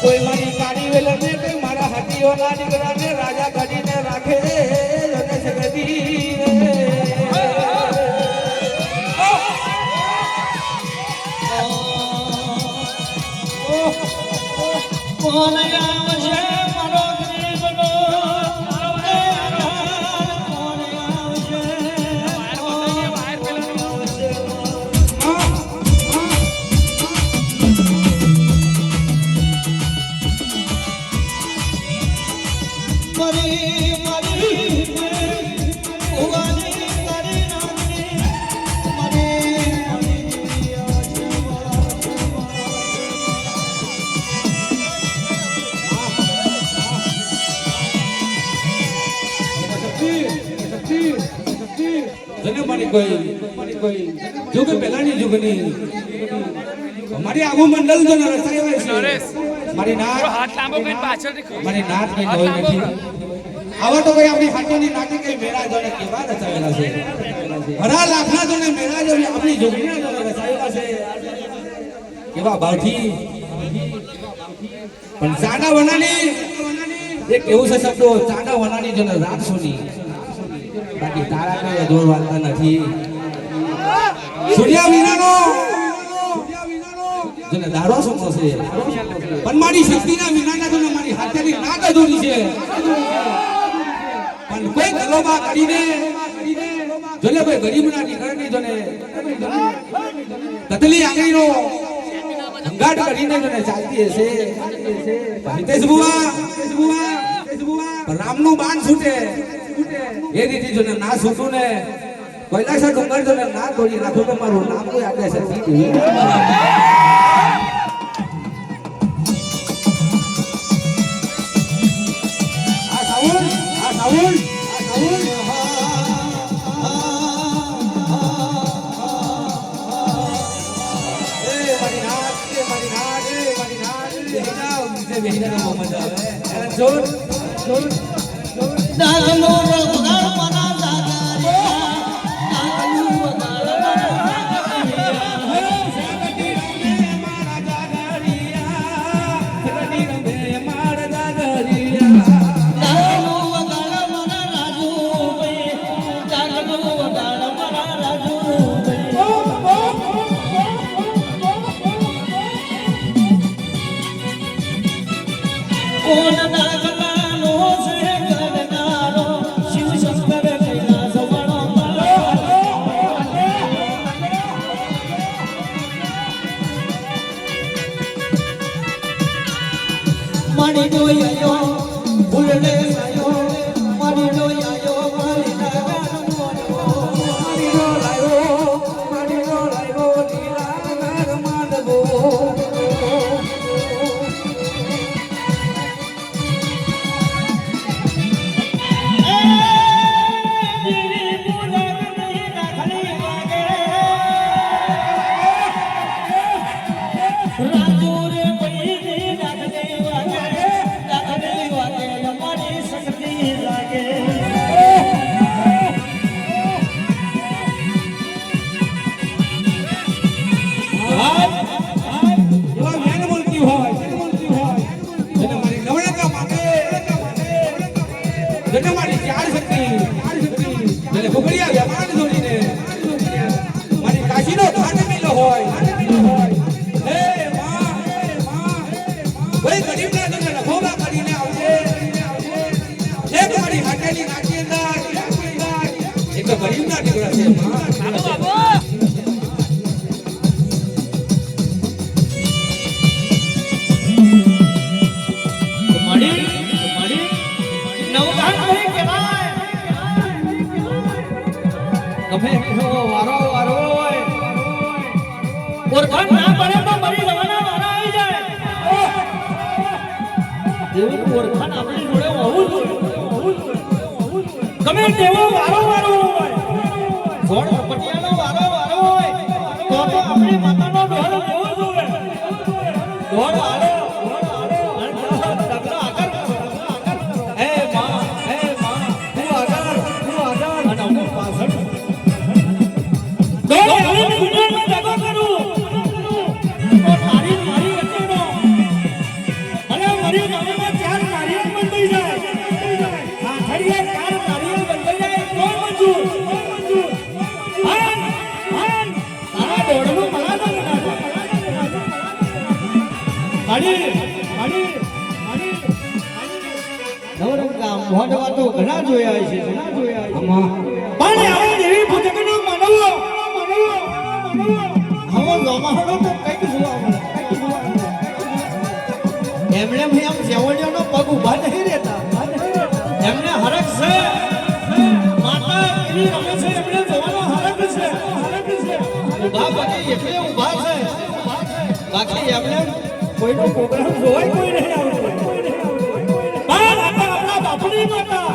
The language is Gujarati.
કોઈ મારી કાળી વેલ ને કોઈ મારા હાથીઓના દીકરાને રાજા કરીને રાખે અને સગતી કોણ જને મારી કોઈ જો કે પહેલાની જુગની મારી આવું મંડળ જો રચાય છે. મારી નાત હાથ લાંબો કરીને પાછળ મારી નાત કઈ હોય નથી. આવા તો ભાઈ આપણી હાથોની નાટી કઈ મેળા જોને કેવા રચાયેલા છે? ઘણા લાખના જોને મેરા જો આપણી જોગીના જોને રચાયેલા છે. કેવા ભાવથી. પણ ચાંદા વનાની એક એવું છે શબ્દો ચાંદા વનાની જોને રાખશોની બાકી તારા કઈ અધોર વાળતા નથી. સૂર્યા વિનાનો જેને, દારો સમો છે પણ મારી શક્તિના વિનાના જોને, મારી હાથેની નાક અધૂરી છે. પણ કોઈ ગલોબા કરીને જોલે કોઈ ગરીબના દીકરાની જોને, તતલી આંગળીનો હંગાટ કરીને જોને ચાલતી હશે. હિતેશ બુવા રામનું બાણ છૂટે. એ રીતે જો ના છૂટું ને કૈલાસ ડુંગર જો ના તોડી નાખું તો મારું નામ કોઈ આગળ છે આ સાઉન્ડ આ સાઉન્ડ આ સાઉન્ડ જોર જોર. Oh, na na na. મણી ડોયો ફૂલડે સાયો મણી ડોયો ફુગડિયા વ્યવહાર જોડીને મારી કાશીનો ધાન મેલો હોય. હે માં હે માં ભાઈ ગરીબના તમને રખોબા કરીને આવજે. એક મારી હાટેલી નાખી અંદર એક ગરીબના દીકરા છે. ગમે એટલો વારો વારો હોય. ઓળખાણ ના પડે તો મરી જવાના વારા આવી જાય. એવું ઓળખાણ આપણી જોડે હોવું જોઈએ. ગમે તેવો વારો વારો હોય. ગોળ મોઢવા તો ઘણા જોયા છે પણ આવો દેવી ભૂતકનો માનવો માનવો આવો તો કંઈક જોવા. એમણે મેં આમ સેવડિયાનો પગ ઊભા નહીં રહેતા. એમને હરખ છે. માતા એવી રમે છે એમણે જોવાનો હરખ છે છે. ઊભા પગે એટલે ઊભા છે. બાકી એમને કોઈનો પ્રોગ્રામ જોવાય કોઈ નહીં Arriba,